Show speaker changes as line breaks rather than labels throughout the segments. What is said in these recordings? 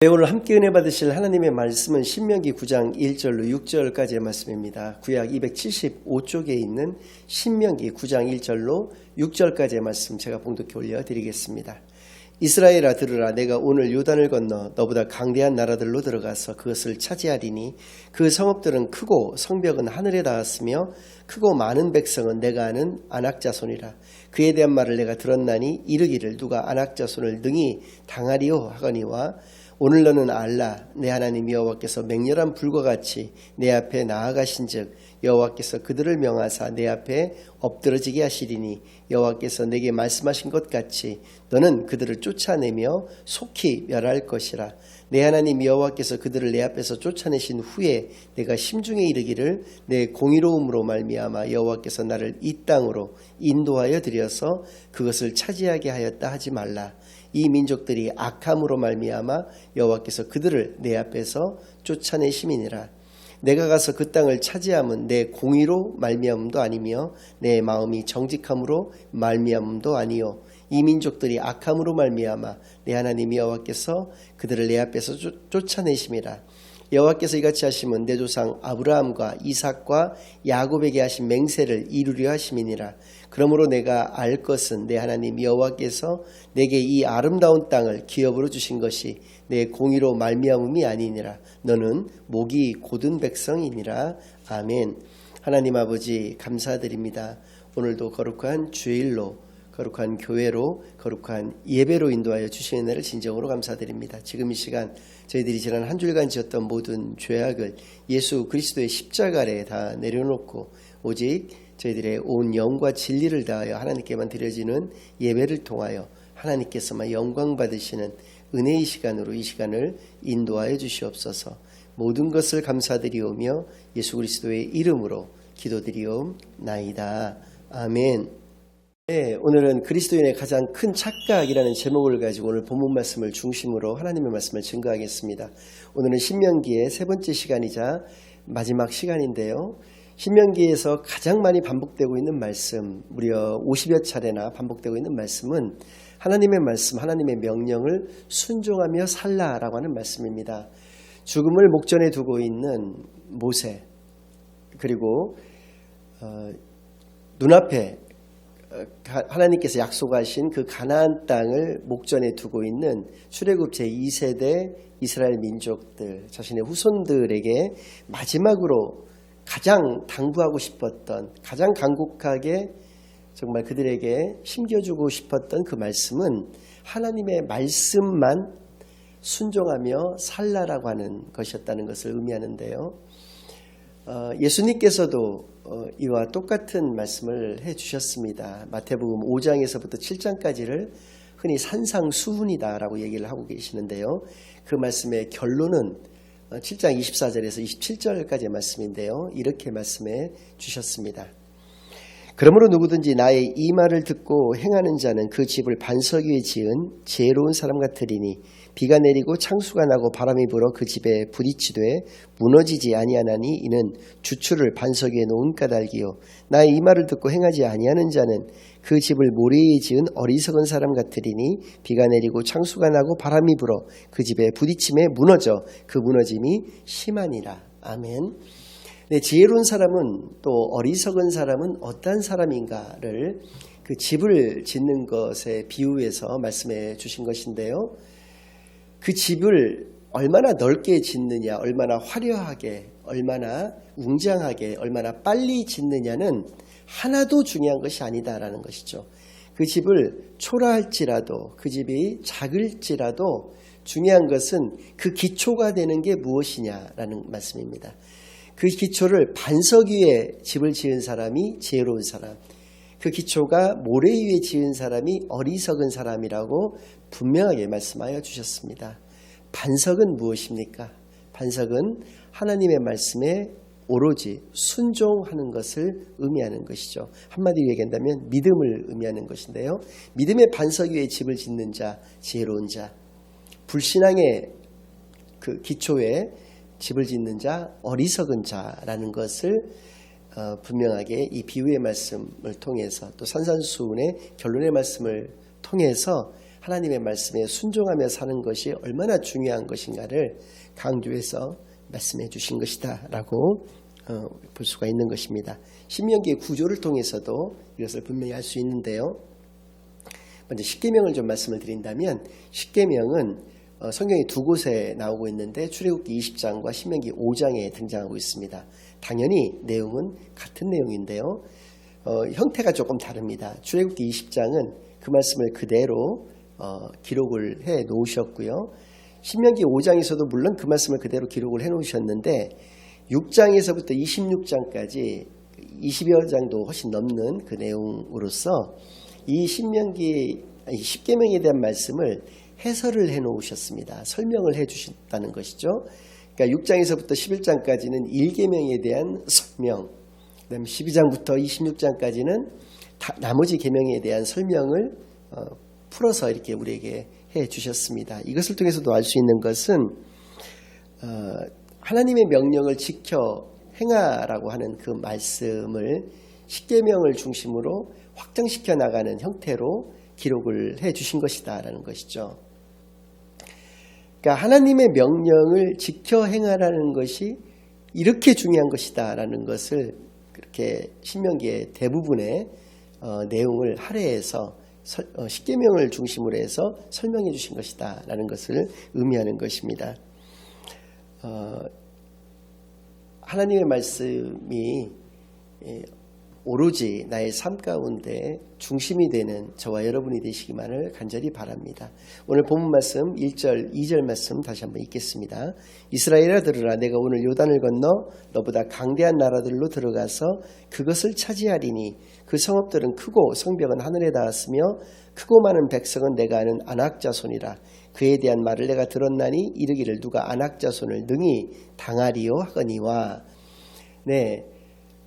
네, 오늘 함께 은혜 받으실 하나님의 말씀은 신명기 9장 1절로 6절까지의 말씀입니다. 구약 275쪽에 있는 신명기 9장 1절로 6절까지의 말씀 제가 봉독해 올려드리겠습니다. 이스라엘아 들으라 내가 오늘 요단을 건너 너보다 강대한 나라들로 들어가서 그것을 차지하리니 그 성읍들은 크고 성벽은 하늘에 닿았으며 크고 많은 백성은 내가 아는 안악자손이라 그에 대한 말을 내가 들었나니 이르기를 누가 안악자손을 능히 당하리요 하거니와 오늘 너는 알라 내 하나님 여호와께서 맹렬한 불과 같이 내 앞에 나아가신즉 여호와께서 그들을 명하사 내 앞에 엎드러지게 하시리니 여호와께서 내게 말씀하신 것 같이 너는 그들을 쫓아내며 속히 멸할 것이라. 내 하나님 여호와께서 그들을 내 앞에서 쫓아내신 후에 내가 심중에 이르기를 내 공의로움으로 말미암아 여호와께서 나를 이 땅으로 인도하여 들여서 그것을 차지하게 하였다 하지 말라 이 민족들이 악함으로 말미암아 여호와께서 그들을 내 앞에서 쫓아내심이니라. 내가 가서 그 땅을 차지함은 내 공의로 말미암음도 아니며 내 마음이 정직함으로 말미암음도 아니요. 이 민족들이 악함으로 말미암아 내 하나님 여호와께서 그들을 내 앞에서 쫓- 쫓아내심이라. 여호와께서 이같이 하시면 내 조상 아브라함과 이삭과 야곱에게 하신 맹세를 이루려 하심이니라. 그러므로 내가 알 것은 내 하나님 여호와께서 내게 이 아름다운 땅을 기업으로 주신 것이 내 공의로 말미암음이 아니니라. 너는 목이 곧은 백성이니라. 아멘. 하나님 아버지 감사드립니다. 오늘도 거룩한 주일로 거룩한 교회로 거룩한 예배로 인도하여 주신 은혜를 진정으로 감사드립니다. 지금 이 시간 저희들이 지난 한 주일간 지었던 모든 죄악을 예수 그리스도의 십자가 아래에 다 내려놓고 오직 저희들의 온 영과 진리를 다하여 하나님께만 드려지는 예배를 통하여 하나님께서만 영광 받으시는 은혜의 시간으로 이 시간을 인도하여 주시옵소서. 모든 것을 감사드리오며 예수 그리스도의 이름으로 기도드리옵나이다. 아멘. 네, 오늘은 그리스도인의 가장 큰 착각이라는 제목을 가지고 오늘 본문 말씀을 중심으로 하나님의 말씀을 증거하겠습니다. 오늘은 신명기의 세 번째 시간이자 마지막 시간인데요. 신명기에서 가장 많이 반복되고 있는 말씀, 무려 50여 차례나 반복되고 있는 말씀은 하나님의 말씀, 하나님의 명령을 순종하며 살라라고 하는 말씀입니다. 죽음을 목전에 두고 있는 모세, 그리고 어, 눈앞에 어, 가- 하나님께서 약속하신 그 가나안 땅을 목전에 두고 있는 출애굽 제2세대 이스라엘 민족들 자신의 후손들에게 마지막으로 가장 당부하고 싶었던 가장 간곡하게 정말 그들에게 심겨주고 싶었던 그 말씀은 하나님의 말씀만 순종하며 살라라고 하는 것이었다는 것을 의미하는데요. 어, 예수님께서도 어, 이와 똑같은 말씀을 해 주셨습니다. 마태복음 5장에서부터 7장까지를 흔히 산상수훈이다라고 얘기를 하고 계시는데요. 그 말씀의 결론은 어, 7장 24절에서 27절까지의 말씀인데요. 이렇게 말씀해 주셨습니다. 그러므로 누구든지 나의 이 말을 듣고 행하는 자는 그 집을 반석 위에 지은 지혜로운 사람 같으리니 비가 내리고 창수가 나고 바람이 불어 그 집에 부딪히되 무너지지 아니하나니 이는 주추를 반석 위에 놓은 까닭이요 나의 이 말을 듣고 행하지 아니하는 자는 그 집을 모래 위에 지은 어리석은 사람 같으리니 비가 내리고 창수가 나고 바람이 불어 그 집에 부딪힘에 무너져 그 무너짐이 심하니라 아멘. 네, 지혜로운 사람은 또 어리석은 사람은 어떠한 사람인가를 그 집을 짓는 것에 비유해서 말씀해 주신 것인데요. 그 집을 얼마나 넓게 짓느냐, 얼마나 화려하게, 얼마나 웅장하게, 얼마나 빨리 짓느냐는 하나도 중요한 것이 아니다라는 것이죠. 그 집을 초라할지라도, 그 집이 작을지라도 중요한 것은 그 기초가 되는 게 무엇이냐라는 말씀입니다. 그 기초를 반석 위에 집을 지은 사람이 지혜로운 사람, 그 기초가 모래 위에 지은 사람이 어리석은 사람이라고 분명하게 말씀하여 주셨습니다. 반석은 무엇입니까? 반석은 하나님의 말씀에 오로지 순종하는 것을 의미하는 것이죠. 한마디로 얘기한다면 믿음을 의미하는 것인데요. 믿음의 반석 위에 집을 짓는 자, 지혜로운 자, 불신앙의 그 기초에 집을 짓는 자, 어리석은 자라는 것을 어, 분명하게 이 비유의 말씀을 통해서 또 산산수훈의 결론의 말씀을 통해서 하나님의 말씀에 순종하며 사는 것이 얼마나 중요한 것인가를 강조해서 말씀해 주신 것이다라고 어, 볼 수가 있는 것입니다. 신명기의 구조를 통해서도 이것을 분명히 알 수 있는데요. 먼저 십계명을 좀 말씀을 드린다면 십계명은 어, 성경이 두 곳에 나오고 있는데 출애굽기 20장과 신명기 5장에 등장하고 있습니다. 당연히 내용은 같은 내용인데요. 어, 형태가 조금 다릅니다. 출애굽기 20장은 그 말씀을 그대로 어, 기록을 해 놓으셨고요. 신명기 5장에서도 물론 그 말씀을 그대로 기록을 해 놓으셨는데 6장에서부터 26장까지 20여 장도 훨씬 넘는 그 내용으로서 이 신명기 아니, 십계명에 대한 말씀을 해설을 해 놓으셨습니다. 설명을 해 주셨다는 것이죠. 그러니까 6장에서부터 11장까지는 1계명에 대한 설명, 그다음에 12장부터 26장까지는 나머지 계명에 대한 설명을 어, 풀어서 이렇게 우리에게 해 주셨습니다. 이것을 통해서도 알 수 있는 것은 어, 하나님의 명령을 지켜 행하라고 하는 그 말씀을 십계명을 중심으로 확장시켜 나가는 형태로 기록을 해 주신 것이다라는 것이죠. 그러니까 하나님의 명령을 지켜 행하라는 것이 이렇게 중요한 것이다라는 것을 그렇게 신명기의 대부분의 어, 내용을 할애해서 어, 십계명을 중심으로 해서 설명해 주신 것이다 라는 것을 의미하는 것입니다. 어, 하나님의 말씀이 예, 오로지 나의 삶 가운데 중심이 되는 저와 여러분이 되시기만을 간절히 바랍니다. 오늘 본문 말씀 1절, 2절 말씀 다시 한번 읽겠습니다. 이스라엘아 들으라 내가 오늘 요단을 건너 너보다 강대한 나라들로 들어가서 그것을 차지하리니 그 성읍들은 크고 성벽은 하늘에 닿았으며 크고 많은 백성은 내가 아는 안악자손이라 그에 대한 말을 내가 들었나니 이르기를 누가 안악자손을 능히 당하리요 하거니와 네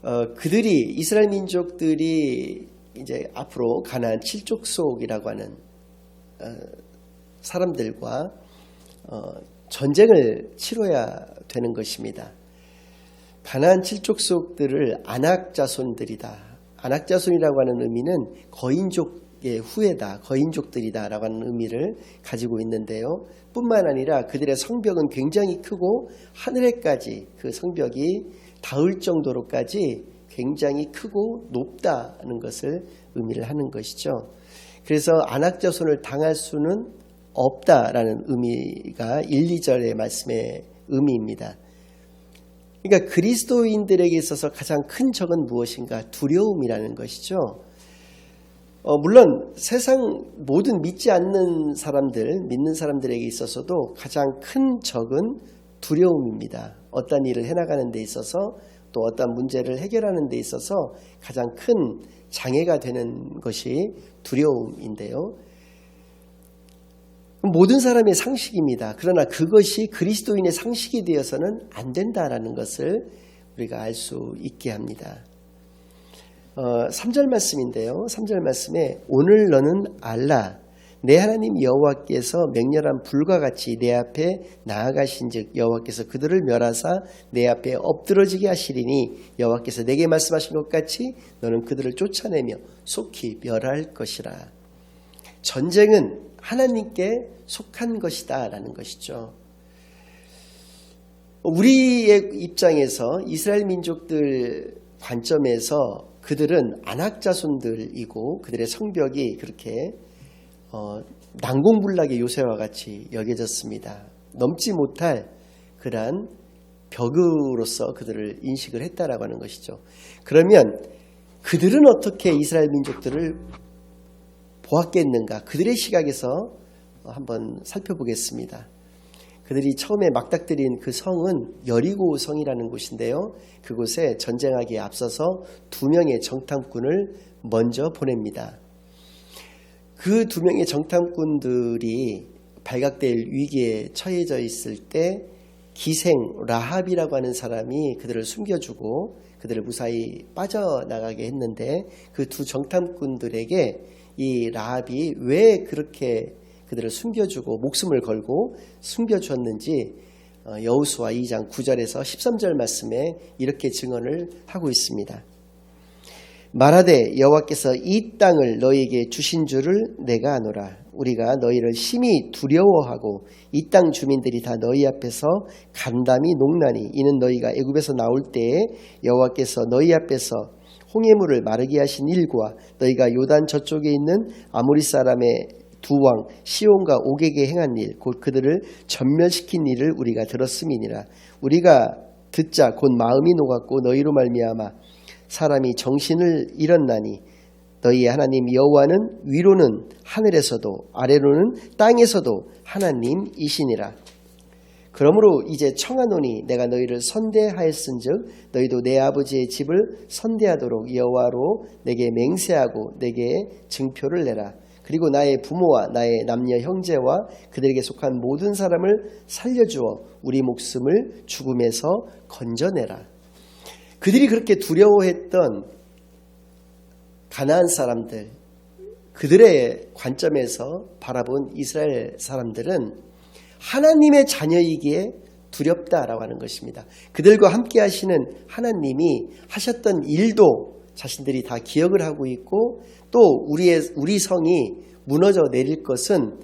어, 그들이 이스라엘 민족들이 이제 앞으로 가나안 칠족 속이라고 하는 어, 사람들과 어, 전쟁을 치러야 되는 것입니다. 가나안 칠족 속들을 안악 자손들이다. 안악 자손이라고 하는 의미는 거인족의 후예다, 거인족들이다라고 하는 의미를 가지고 있는데요. 뿐만 아니라 그들의 성벽은 굉장히 크고 하늘에까지 그 성벽이 닿을 정도로까지 굉장히 크고 높다는 것을 의미를 하는 것이죠. 그래서 안악자손을 당할 수는 없다라는 의미가 1, 2절의 말씀의 의미입니다. 그러니까 그리스도인들에게 있어서 가장 큰 적은 무엇인가? 두려움이라는 것이죠. 어, 물론 세상 모든 믿지 않는 사람들, 믿는 사람들에게 있어서도 가장 큰 적은 두려움입니다. 어떤 일을 해나가는 데 있어서 또 어떤 문제를 해결하는 데 있어서 가장 큰 장애가 되는 것이 두려움인데요. 모든 사람의 상식입니다. 그러나 그것이 그리스도인의 상식이 되어서는 안 된다라는 것을 우리가 알 수 있게 합니다. 어, 3절 말씀인데요. 3절 말씀에 오늘 너는 알라 내 하나님 여호와께서 맹렬한 불과 같이 내 앞에 나아가신즉 여호와께서 그들을 멸하사 내 앞에 엎드러지게 하시리니 여호와께서 내게 말씀하신 것 같이 너는 그들을 쫓아내며 속히 멸할 것이라. 전쟁은 하나님께 속한 것이다라는 것이죠. 우리의 입장에서 이스라엘 민족들 관점에서 그들은 안악자손들이고 그들의 성벽이 그렇게 어, 난공불락의 요새와 같이 여겨졌습니다. 넘지 못할 그러한 벽으로서 그들을 인식을 했다라고 하는 것이죠. 그러면 그들은 어떻게 이스라엘 민족들을 보았겠는가? 그들의 시각에서 한번 살펴보겠습니다. 그들이 처음에 막닥들인 그 성은 여리고 성이라는 곳인데요. 그곳에 전쟁하기에 앞서서 두 명의 정탐꾼을 먼저 보냅니다. 그 두 명의 정탐꾼들이 발각될 위기에 처해져 있을 때 기생 라합이라고 하는 사람이 그들을 숨겨주고 그들을 무사히 빠져나가게 했는데 그 두 정탐꾼들에게 이 라합이 왜 그렇게 그들을 숨겨주고 목숨을 걸고 숨겨주었는지 어, 여우수와 2장 9절에서 13절 말씀에 이렇게 증언을 하고 있습니다. 말하되 여호와께서 이 땅을 너희에게 주신 줄을 내가 아노라. 우리가 너희를 심히 두려워하고 이 땅 주민들이 다 너희 앞에서 간담이 농나니 이는 너희가 애굽에서 나올 때에 여호와께서 너희 앞에서 홍해물을 마르게 하신 일과 너희가 요단 저쪽에 있는 아모리 사람의 두 왕 시온과 옥에게 행한 일 곧 그들을 전멸시킨 일을 우리가 들었음이니라 우리가 듣자 곧 마음이 녹았고 너희로 말미암아 사람이 정신을 잃었나니 너희의 하나님 여호와는 위로는 하늘에서도 아래로는 땅에서도 하나님이시니라 그러므로 이제 청하노니 내가 너희를 선대하였은즉 너희도 내 아버지의 집을 선대하도록 여호와로 내게 맹세하고 내게 증표를 내라. 그리고 나의 부모와 나의 남녀 형제와 그들에게 속한 모든 사람을 살려주어 우리 목숨을 죽음에서 건져내라. 그들이 그렇게 두려워했던 가나안 사람들, 그들의 관점에서 바라본 이스라엘 사람들은 하나님의 자녀이기에 두렵다라고 하는 것입니다. 그들과 함께 하시는 하나님이 하셨던 일도 자신들이 다 기억을 하고 있고 또 우리의 우리 성이 무너져 내릴 것은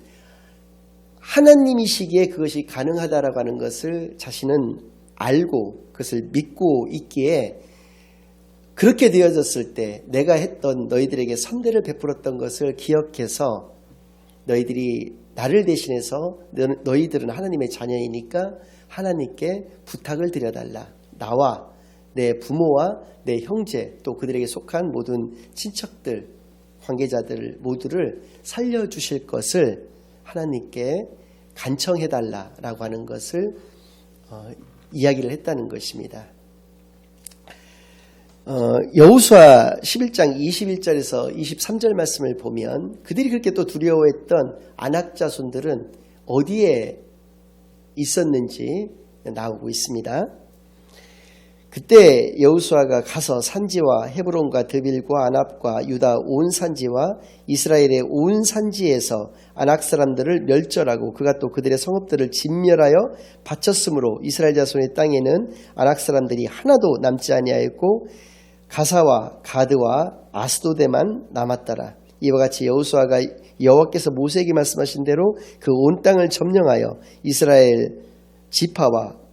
하나님이시기에 그것이 가능하다라고 하는 것을 자신은 알고 그것을 믿고 있기에 그렇게 되어졌을 때 내가 했던 너희들에게 선대를 베풀었던 것을 기억해서 너희들이 나를 대신해서 너- 너희들은 하나님의 자녀이니까 하나님께 부탁을 드려달라. 나와 내 부모와 내 형제 또 그들에게 속한 모든 친척들 관계자들 모두를 살려주실 것을 하나님께 간청해달라라고 하는 것을 어, 이야기를 했다는 것입니다. 어, 여우수아 11장 21절에서 23절 말씀을 보면 그들이 그렇게 또 두려워했던 안악 자손들은 어디에 있었는지 나오고 있습니다. 그때 여우수아가 가서 산지와 헤브론과 드빌과 아납과 유다 온 산지와 이스라엘의 온 산지에서 아낙 사람들을 멸절하고 그가 또 그들의 성읍들을 진멸하여 바쳤으므로 이스라엘 자손의 땅에는 아낙 사람들이 하나도 남지 아니하였고 가사와 가드와 아스도데만 남았더라. 이와 같이 여호수아가 여호와께서 모세에게 말씀하신 대로 그 온 땅을 점령하여 이스라엘 지파와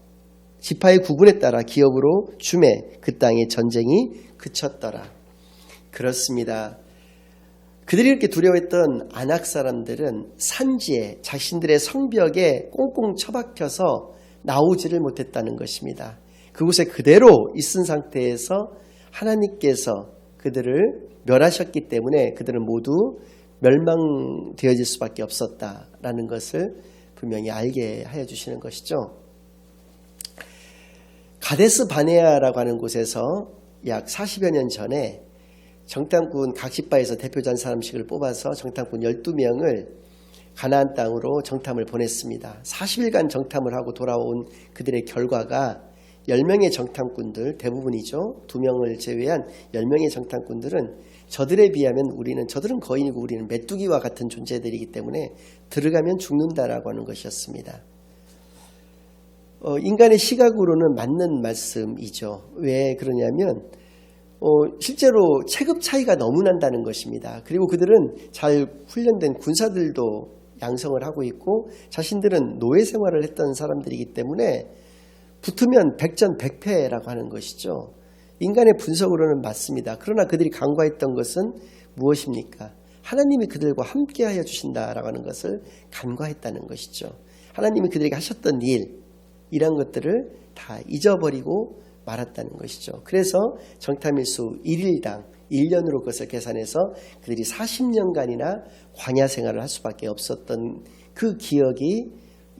지파의 구분에 따라 기업으로 주매 그 땅의 전쟁이 그쳤더라. 그렇습니다. 그들이 이렇게 두려워했던 안악 사람들은 산지에 자신들의 성벽에 꽁꽁 처박혀서 나오지를 못했다는 것입니다. 그곳에 그대로 있은 상태에서 하나님께서 그들을 멸하셨기 때문에 그들은 모두 멸망되어질 수밖에 없었다라는 것을 분명히 알게 하여 주시는 것이죠. 가데스 바네아라고 하는 곳에서 약 40여 년 전에 정탐꾼 각시바에서 대표자 사람씩을 뽑아서 정탐꾼 12명을 가나안 땅으로 정탐을 보냈습니다. 40일간 정탐을 하고 돌아온 그들의 결과가 10명의 정탐꾼들 대부분이죠. 2명을 제외한 10명의 정탐꾼들은 저들에 비하면 우리는 저들은 거인이고 우리는 메뚜기와 같은 존재들이기 때문에 들어가면 죽는다라고 하는 것이었습니다. 어, 인간의 시각으로는 맞는 말씀이죠. 왜 그러냐면 어, 실제로 체급 차이가 너무 난다는 것입니다. 그리고 그들은 잘 훈련된 군사들도 양성을 하고 있고 자신들은 노예 생활을 했던 사람들이기 때문에 붙으면 백전백패라고 하는 것이죠. 인간의 분석으로는 맞습니다. 그러나 그들이 간과했던 것은 무엇입니까? 하나님이 그들과 함께하여 주신다라고 하는 것을 간과했다는 것이죠. 하나님이 그들에게 하셨던 일, 이런 것들을 다 잊어버리고 말았다는 것이죠. 그래서 정탐일수 1일당 1년으로 그것을 계산해서 그들이 40년간이나 광야 생활을 할 수밖에 없었던 그 기억이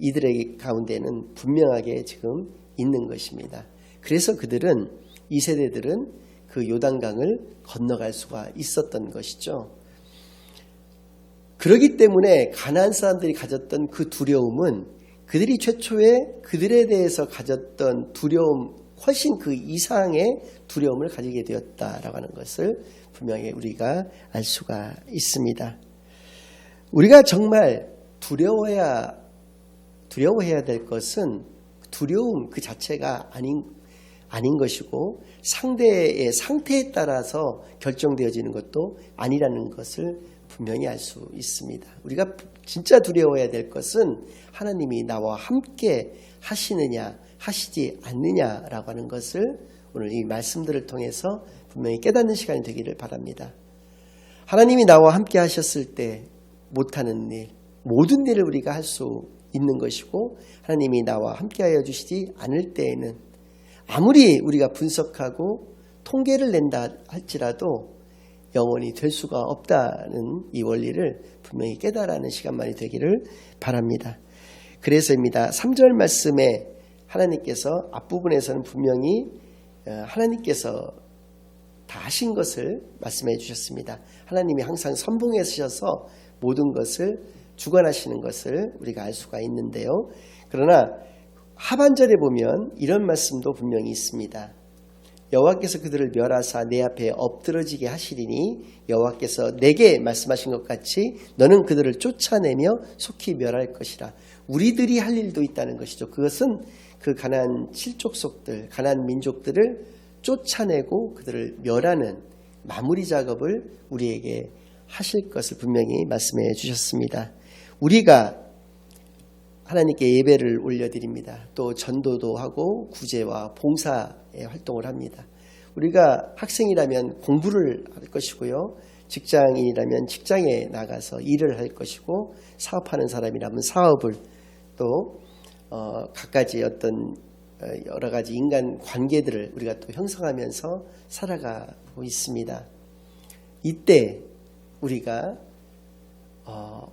이들의 가운데는 분명하게 지금 있는 것입니다. 그래서 그들은 이 세대들은 그 요단강을 건너갈 수가 있었던 것이죠. 그러기 때문에 가나안 사람들이 가졌던 그 두려움은 그들이 최초에 그들에 대해서 가졌던 두려움 훨씬 그 이상의 두려움을 가지게 되었다라고 하는 것을 분명히 우리가 알 수가 있습니다. 우리가 정말 두려워해야 두려워해야 될 것은 두려움 그 자체가 아닌 아닌 것이고 상대의 상태에 따라서 결정되어지는 것도 아니라는 것을 분명히 알 수 있습니다. 우리가 진짜 두려워해야 될 것은 하나님이 나와 함께 하시느냐 하시지 않느냐라고 하는 것을 오늘 이 말씀들을 통해서 분명히 깨닫는 시간이 되기를 바랍니다. 하나님이 나와 함께 하셨을 때 못하는 일, 모든 일을 우리가 할 수 있는 것이고 하나님이 나와 함께하여 주시지 않을 때에는 아무리 우리가 분석하고 통계를 낸다 할지라도 영원히 될 수가 없다는 이 원리를 분명히 깨달아는 시간만이 되기를 바랍니다. 그래서입니다. 3절 말씀에 하나님께서 앞부분에서는 분명히 어, 하나님께서 다 하신 것을 말씀해 주셨습니다. 하나님이 항상 선봉에 서셔서 모든 것을 주관하시는 것을 우리가 알 수가 있는데요. 그러나 하반절에 보면 이런 말씀도 분명히 있습니다. 여호와께서 그들을 멸하사 내 앞에 엎드러지게 하시리니 여호와께서 내게 말씀하신 것 같이 너는 그들을 쫓아내며 속히 멸할 것이라. 우리들이 할 일도 있다는 것이죠. 그것은 그 가난 칠족속들, 가난 민족들을 쫓아내고 그들을 멸하는 마무리 작업을 우리에게 하실 것을 분명히 말씀해 주셨습니다. 우리가 하나님께 예배를 올려드립니다. 또 전도도 하고 구제와 봉사의 활동을 합니다. 우리가 학생이라면 공부를 할 것이고요. 직장인이라면 직장에 나가서 일을 할 것이고 사업하는 사람이라면 사업을 또 어, 갖가지 어떤 어, 여러 가지 인간 관계들을 우리가 또 형성하면서 살아가고 있습니다. 이때 우리가 어,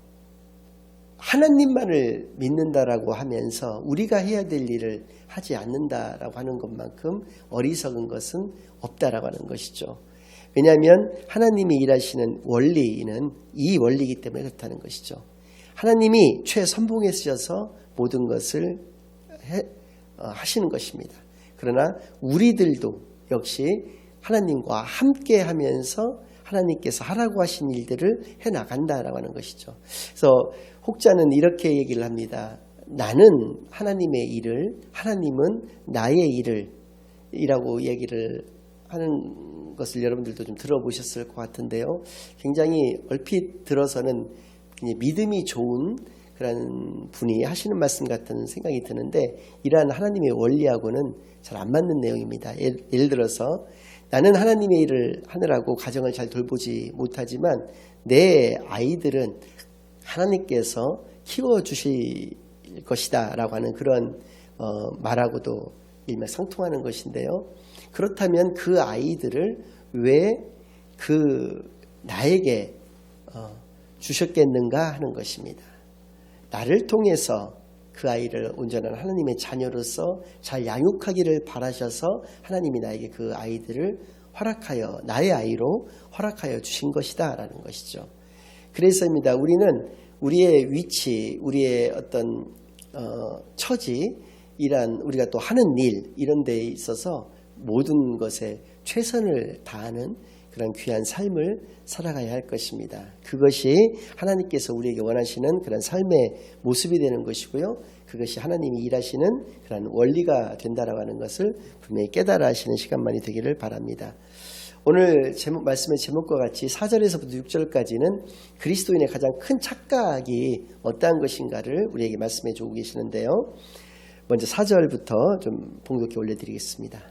하나님만을 믿는다라고 하면서 우리가 해야 될 일을 하지 않는다라고 하는 것만큼 어리석은 것은 없다라고 하는 것이죠. 왜냐하면 하나님이 일하시는 원리는 이 원리이기 때문에 그렇다는 것이죠. 하나님이 최선봉에 쓰셔서 모든 것을 해, 어, 하시는 것입니다. 그러나 우리들도 역시 하나님과 함께 하면서 하나님께서 하라고 하신 일들을 해 나간다라고 하는 것이죠. 그래서 혹자는 이렇게 얘기를 합니다. 나는 하나님의 일을, 하나님은 나의 일을 이라고 얘기를 하는 것을 여러분들도 좀 들어보셨을 것 같은데요. 굉장히 얼핏 들어서는 믿음이 좋은 그런 분이 하시는 말씀 같은 생각이 드는데 이러한 하나님의 원리하고는 잘 안 맞는 내용입니다. 예를 들어서 나는 하나님의 일을 하느라고 가정을 잘 돌보지 못하지만 내 아이들은 하나님께서 키워주실 것이다 라고 하는 그런 어, 말하고도 일맥상통하는 것인데요. 그렇다면 그 아이들을 왜 그 나에게 어, 주셨겠는가 하는 것입니다. 나를 통해서 그 아이를 온전한 하나님의 자녀로서 잘 양육하기를 바라셔서 하나님이 나에게 그 아이들을 허락하여 나의 아이로 허락하여 주신 것이다 라는 것이죠. 그래서입니다. 우리는 우리의 위치, 우리의 어떤 어, 처지, 이란 우리가 또 하는 일 이런 데에 있어서 모든 것에 최선을 다하는 그런 귀한 삶을 살아가야 할 것입니다. 그것이 하나님께서 우리에게 원하시는 그런 삶의 모습이 되는 것이고요. 그것이 하나님이 일하시는 그런 원리가 된다라고 하는 것을 분명히 깨달아 하시는 시간만이 되기를 바랍니다. 오늘 제목, 말씀의 제목과 같이 4절에서부터 6절까지는 그리스도인의 가장 큰 착각이 어떠한 것인가를 우리에게 말씀해 주고 계시는데요. 먼저 4절부터 좀 봉독해 올려드리겠습니다.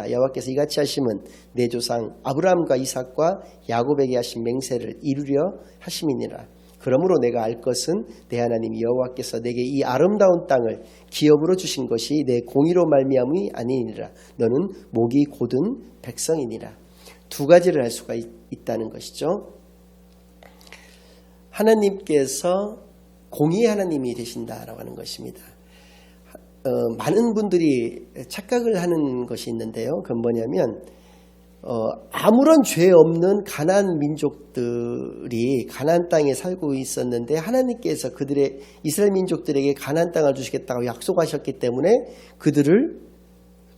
여호와께서 이같이 하심은 내 조상 아브라함과 이삭과 야곱에게 하신 맹세를 이루려 하심이니라. 그러므로 내가 알 것은 내 하나님 여호와께서 내게 이 아름다운 땅을 기업으로 주신 것이 내 공의로 말미암이 아니니라. 너는 목이 곧은 백성이니라. 두 가지를 할 수가 있, 있다는 것이죠. 하나님께서 공의 하나님이 되신다라고 하는 것입니다. 어, 많은 분들이 착각을 하는 것이 있는데요. 그건 뭐냐면 어, 아무런 죄 없는 가난 민족들이 가난 땅에 살고 있었는데 하나님께서 그들의 이스라엘 민족들에게 가난 땅을 주시겠다고 약속하셨기 때문에 그들을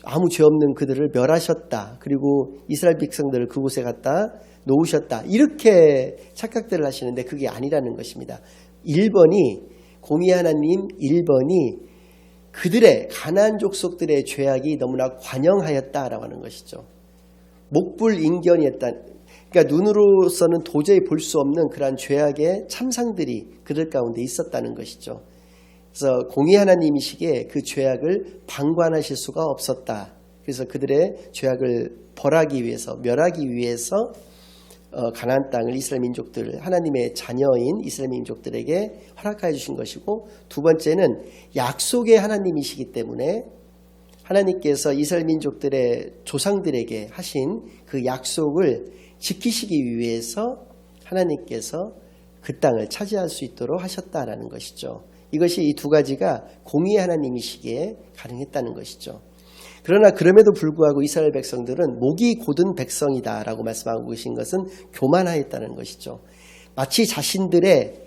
아무 죄 없는 그들을 멸하셨다. 그리고 이스라엘 백성들을 그곳에 갖다 놓으셨다. 이렇게 착각들을 하시는데 그게 아니라는 것입니다. 1번이 공의 하나님 1번이 그들의 가난 족속들의 죄악이 너무나 관영하였다라고 하는 것이죠. 목불인견이었다. 그러니까 눈으로서는 도저히 볼 수 없는 그러한 죄악의 참상들이 그들 가운데 있었다는 것이죠. 그래서 공의 하나님이시기에 그 죄악을 방관하실 수가 없었다. 그래서 그들의 죄악을 벌하기 위해서 멸하기 위해서 어, 가나안 땅을 이스라엘 민족들 하나님의 자녀인 이스라엘 민족들에게 허락하여 주신 것이고 두 번째는 약속의 하나님이시기 때문에 하나님께서 이스라엘 민족들의 조상들에게 하신 그 약속을 지키시기 위해서 하나님께서 그 땅을 차지할 수 있도록 하셨다라는 것이죠. 이것이 이 두 가지가 공의 하나님이시기에 가능했다는 것이죠. 그러나 그럼에도 불구하고 이스라엘 백성들은 목이 곧은 백성이다라고 말씀하고 계신 것은 교만하였다는 것이죠. 마치 자신들의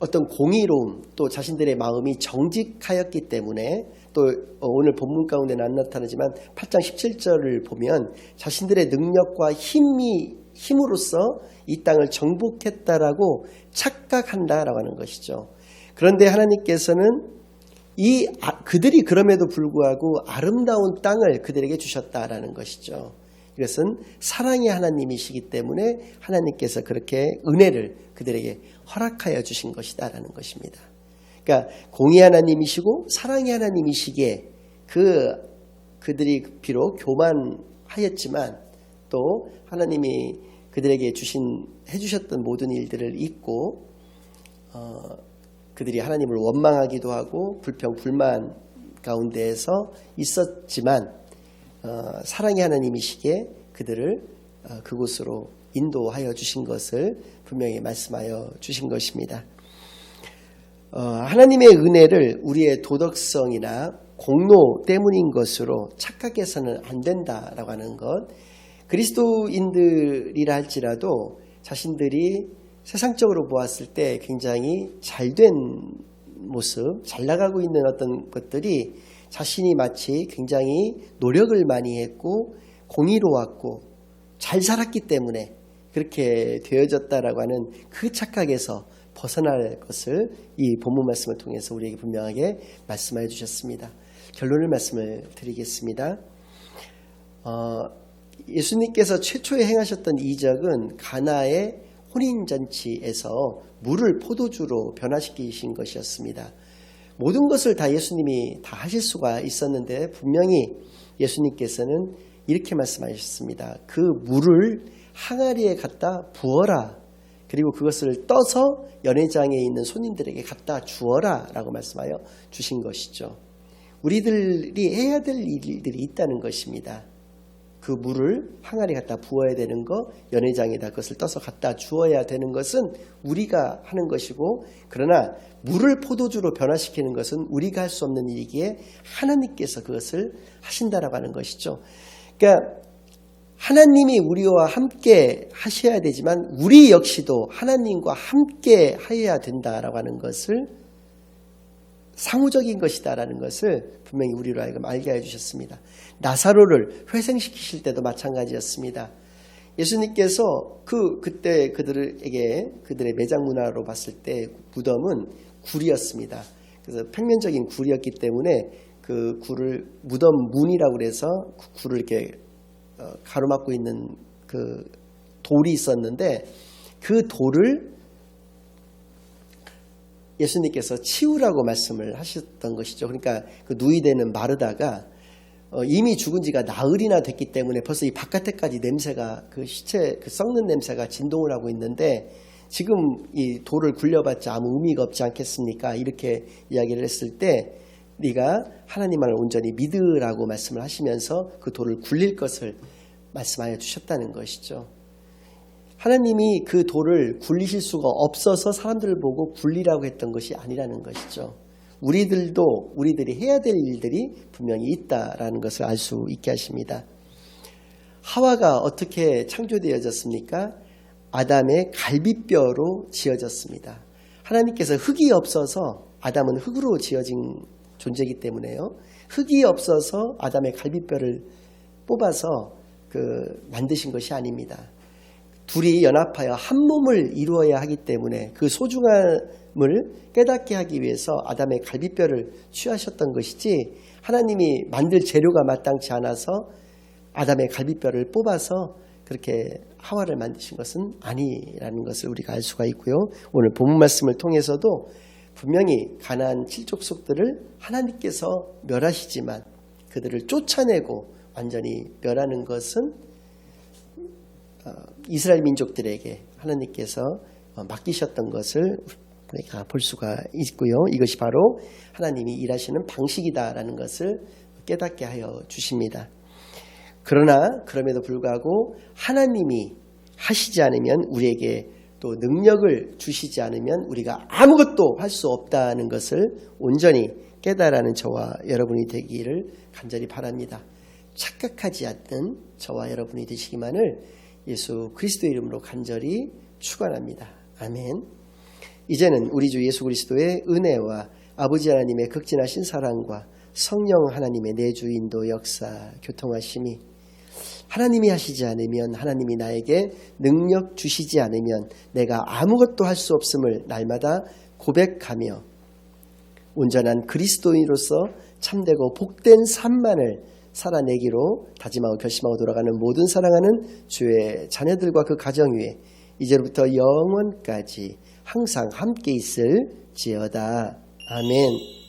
어떤 공의로움 또 자신들의 마음이 정직하였기 때문에 또 오늘 본문 가운데는 안 나타나지만 8장 17절을 보면 자신들의 능력과 힘이 힘으로써 이 땅을 정복했다라고 착각한다라고 하는 것이죠. 그런데 하나님께서는 이 아- 그들이 그럼에도 불구하고 아름다운 땅을 그들에게 주셨다라는 것이죠. 이것은 사랑의 하나님이시기 때문에 하나님께서 그렇게 은혜를 그들에게 허락하여 주신 것이다라는 것입니다. 그러니까 공의 하나님이시고 사랑의 하나님이시기에 그 그들이 비록 교만하였지만 또 하나님이 그들에게 주신 해주셨던 모든 일들을 잊고 어, 그들이 하나님을 원망하기도 하고 불평 불만 가운데에서 있었지만 어, 사랑의 하나님이시기에 그들을 어, 그곳으로 인도하여 주신 것을 분명히 말씀하여 주신 것입니다. 어, 하나님의 은혜를 우리의 도덕성이나 공로 때문인 것으로 착각해서는 안 된다라고 하는 것. 그리스도인들이라 할지라도 자신들이 세상적으로 보았을 때 굉장히 잘 된 모습, 잘 나가고 있는 어떤 것들이 자신이 마치 굉장히 노력을 많이 했고 공의로웠고 잘 살았기 때문에 그렇게 되어졌다라고 하는 그 착각에서 벗어날 것을 이 본문 말씀을 통해서 우리에게 분명하게 말씀해 주셨습니다. 결론을 말씀을 드리겠습니다. 어, 예수님께서 최초에 행하셨던 이적은 가나의 혼인잔치에서 물을 포도주로 변화시키신 것이었습니다. 모든 것을 다 예수님이 다 하실 수가 있었는데 분명히 예수님께서는 이렇게 말씀하셨습니다. 그 물을 항아리에 갖다 부어라. 그리고 그것을 떠서 연회장에 있는 손님들에게 갖다 주어라 라고 말씀하여 주신 것이죠. 우리들이 해야 될 일들이 있다는 것입니다. 그 물을 항아리 갖다 부어야 되는 거, 연회장에다 그것을 떠서 갖다 주어야 되는 것은 우리가 하는 것이고, 그러나 물을 포도주로 변화시키는 것은 우리가 할 수 없는 일이기에 하나님께서 그것을 하신다라고 하는 것이죠. 그러니까 하나님이 우리와 함께 하셔야 되지만 우리 역시도 하나님과 함께 하여야 된다라고 하는 것을 상호적인 것이다라는 것을 분명히 우리로 하여금 알게 해주셨습니다. 나사로를 회생시키실 때도 마찬가지였습니다. 예수님께서 그 그때 그들에게 그들의 매장 문화로 봤을 때 무덤은 굴이었습니다. 그래서 평면적인 굴이었기 때문에 그 굴을 무덤 문이라고 그래서 그 굴을 이렇게 어, 가로막고 있는 그 돌이 있었는데 그 돌을 예수님께서 치우라고 말씀을 하셨던 것이죠. 그러니까 그 누이되는 마르다가 어, 이미 죽은 지가 나흘이나 됐기 때문에 벌써 이 바깥에까지 냄새가 그 시체 그 썩는 냄새가 진동을 하고 있는데 지금 이 돌을 굴려봤자 아무 의미가 없지 않겠습니까? 이렇게 이야기를 했을 때 네가 하나님만을 온전히 믿으라고 말씀을 하시면서 그 돌을 굴릴 것을 말씀하여 주셨다는 것이죠. 하나님이 그 돌을 굴리실 수가 없어서 사람들을 보고 굴리라고 했던 것이 아니라는 것이죠. 우리들도 우리들이 해야 될 일들이 분명히 있다라는 것을 알 수 있게 하십니다. 하와가 어떻게 창조되어졌습니까? 아담의 갈비뼈로 지어졌습니다. 하나님께서 흙이 없어서 아담은 흙으로 지어진 존재이기 때문에요. 흙이 없어서 아담의 갈비뼈를 뽑아서 그 만드신 것이 아닙니다. 둘이 연합하여 한 몸을 이루어야 하기 때문에 그 소중함을 깨닫게 하기 위해서 아담의 갈비뼈를 취하셨던 것이지 하나님이 만들 재료가 마땅치 않아서 아담의 갈비뼈를 뽑아서 그렇게 하와를 만드신 것은 아니라는 것을 우리가 알 수가 있고요. 오늘 본문 말씀을 통해서도 분명히 가나안 칠족속들을 하나님께서 멸하시지만 그들을 쫓아내고 완전히 멸하는 것은 어, 이스라엘 민족들에게 하나님께서 어, 맡기셨던 것을 우리가 볼 수가 있고요. 이것이 바로 하나님이 일하시는 방식이다라는 것을 깨닫게 하여 주십니다. 그러나 그럼에도 불구하고 하나님이 하시지 않으면 우리에게 또 능력을 주시지 않으면 우리가 아무것도 할 수 없다는 것을 온전히 깨달아는 저와 여러분이 되기를 간절히 바랍니다. 착각하지 않는 저와 여러분이 되시기만을 예수 그리스도 이름으로 간절히 축원합니다. 아멘. 이제는 우리 주 예수 그리스도의 은혜와 아버지 하나님의 극진하신 사랑과 성령 하나님의 내주 인도 역사 교통하심이 하나님이 하시지 않으면 하나님이 나에게 능력 주시지 않으면 내가 아무것도 할 수 없음을 날마다 고백하며 온전한 그리스도인으로서 참되고 복된 삶만을 살아내기로 다짐하고 결심하고 돌아가는 모든 사랑하는 주의 자녀들과 그 가정 위에 이제로부터 영원까지 항상 함께 있을 지어다. 아멘.